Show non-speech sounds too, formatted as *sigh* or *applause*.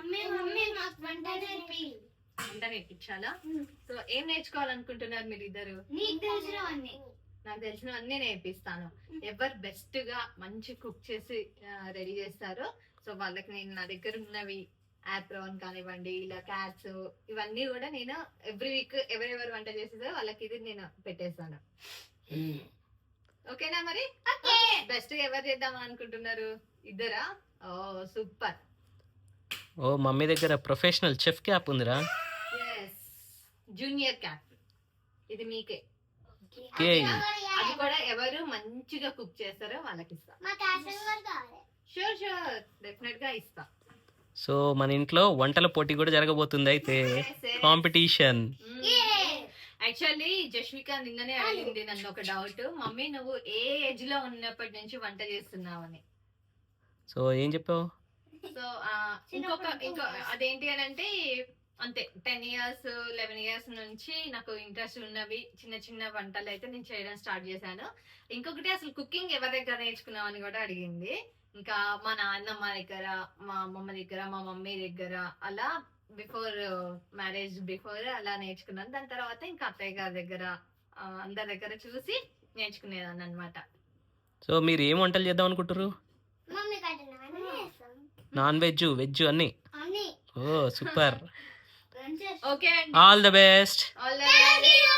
Mummy mummy మాకు వంట నేర్పి. వంట నేర్పించాలా? సో ఏం నేర్చుకోవాలనుకుంటున్నారు మీరు ఇద్దరు నీకు తెలిసినవన్నీ. నాకు తెలిసిన అన్ని నేర్పిస్తాను ఎవరు బెస్ట్గా మంచి కుక్ చేసి రెడీ చేస్తారో సో వాళ్ళకి నేను నా దగ్గర ఉన్నవి యాప్రాన్ కానివ్వండి ఇలా క్యాట్స్ ఇవన్నీ కూడా నేను ఎవ్రీ వీక్ ఎవరెవరు వంట చేసేదో వాళ్ళకి ఇది నేను పెట్టేస్తాను. ఓకేనా మరి? బెస్ట్ ఎవరు చేద్దాం అనుకుంటున్నారు? ఇద్దరా? ఓ సూపర్. ఓ మమ్మీ దగ్గర ప్రొఫెషనల్ చెఫ్ క్యాప్ ఉందిరా. జూనియర్ క్యాప్ ఇది మీకే. ఓకే. అది కూడా ఎవరు మంచిగా కుక్ చేస్తారో వాళ్ళకి ఇస్తా షూర్ షూర్ డెఫినెట్గా ఇస్తా. సో మన ఇంట్లో వంటల పోటీ కూడా జరగబోతుంది అయితే. కాంపిటీషన్ యాక్చువల్లీ జస్విక నిన్ననే అడిగింది నన్ను ఒక డౌట్ మమ్మీ నువ్వు ఏ ఏజ్లో ఉన్నప్పటి నుంచి వంట చేస్తున్నావని? సో ఏం చెప్పావు? ఇంకొక ఇంకో అదేంటి అని అంటే అంతే టెన్ ఇయర్స్ లెవెన్ ఇయర్స్ నుంచి నాకు ఇంట్రెస్ట్ ఉన్నవి చిన్న చిన్న వంటలు అయితే నేను చేయడం స్టార్ట్ చేశాను. ఇంకొకటి అసలు కుకింగ్ ఎవరి దగ్గర నేర్చుకున్నావని కూడా అడిగింది. ఇంకా మా నాన్నమ్మ దగ్గర మా అమ్మమ్మ దగ్గర మా మమ్మీ దగ్గర అలా బిఫోర్ మ్యారేజ్ బిఫోర్ అలా నేర్చుకున్నాను. దాని తర్వాత ఇంకా అత్తయ్య గారి దగ్గర అందరి దగ్గర చూసి నేర్చుకునేదాన్ని అనమాట సో మీరు ఏం వంటలు చేద్దాం అనుకుంటారు నాన్ వెజ్ వెజ్ అన్ని. ఓ super. *laughs* Okay all the best. All Thank you.